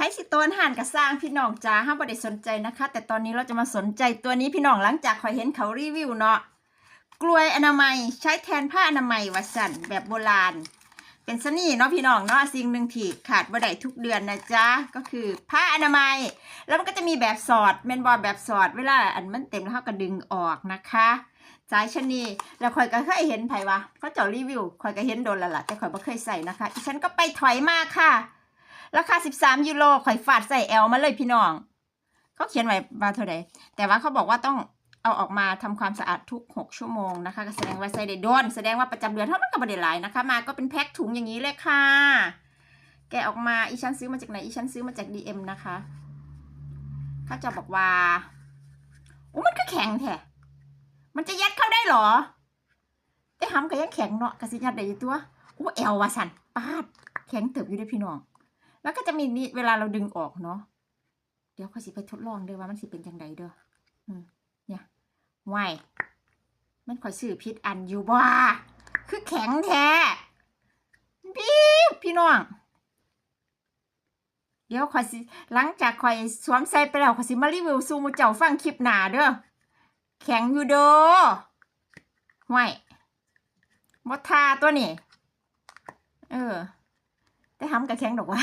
ไพสิโตนห่านกับสร้างพี่น้องจ้าห้ามบ่ได้สนใจนะคะ แต่ตอนนี้เราจะมาสนใจตัวนี้พี่น้องหลังจากคอยเห็นเขารีวิวเนาะกลวยอนามัยใช้แทนผ้าอนามัยวัสันแบบโบราณ เป็นสนี่เนาะพี่น้องเนาะสิ่งหนึ่งที่ขาดบ่ได้ทุกเดือนนะจ๊ะก็คือผ้าอนามัย แล้วมันก็จะมีแบบสอดเมนบอลแบบสอดเวลาอันมันเต็มแล้วเขาก็ดึงออกนะคะสายชนีแล้วคอยก็เคยเห็นไผวะเขาเจ้ารีวิวคอยก็เห็นโดนล้วล่ะแต่คอยบ่เคยใส่นะคะฉันก็ไปถอยมาค่ะ ราคา13ยูโรข่อยฝาดใส่แอลมาเลยพี่น้อง เขาเขียนไว้มาเท่าไหร่แต่ว่าเขาบอกว่าต้องเอาออกมาทำความสะอาดทุก 6 ชั่วโมงนะคะแสดงว่าใส่ได้โดน แสดงว่าประจำเดือนเท่านั้นก็ไม่ได้หลายนะคะ มาก็เป็นแพ็คถุงอย่างนี้เลยค่ะ แกออกมาอีฉันซื้อมาจากไหนอีฉันซื้อมาจาก DM นะคะเขาจะบอกว่าโอ้มันก็แข็งแท้มันจะยัดเข้าได้หรอ แต่หำก็ยังแข็งเนาะกระสิยัดได้ยู่ตัวโอ้แอลวาสันปาด แข็งเติบอยู่เด้วยพี่น้อง แล้วก็จะมีนี่เวลาเราดึงออกเนาะเดี๋ยวเขาสิไปทดลองเด้อว่ามันสิเป็นจังไดเด้ออืมเนี่ยไหวมันข่อยซื้อพิษอันอยู่บ่าคือแข็งแท้พี่พี่น้อง เดี๋ยวข่อยสิหลังจากข่อยสวมใส่ไปแล้วข่อยสิมารีวิวสู่หมู่เจ้าฟังคลิปหนาเด้อแข็งอยู่เด้อไหวบ่ทาตัวนี้ เออ แต่หำกับแข็งดอกว่า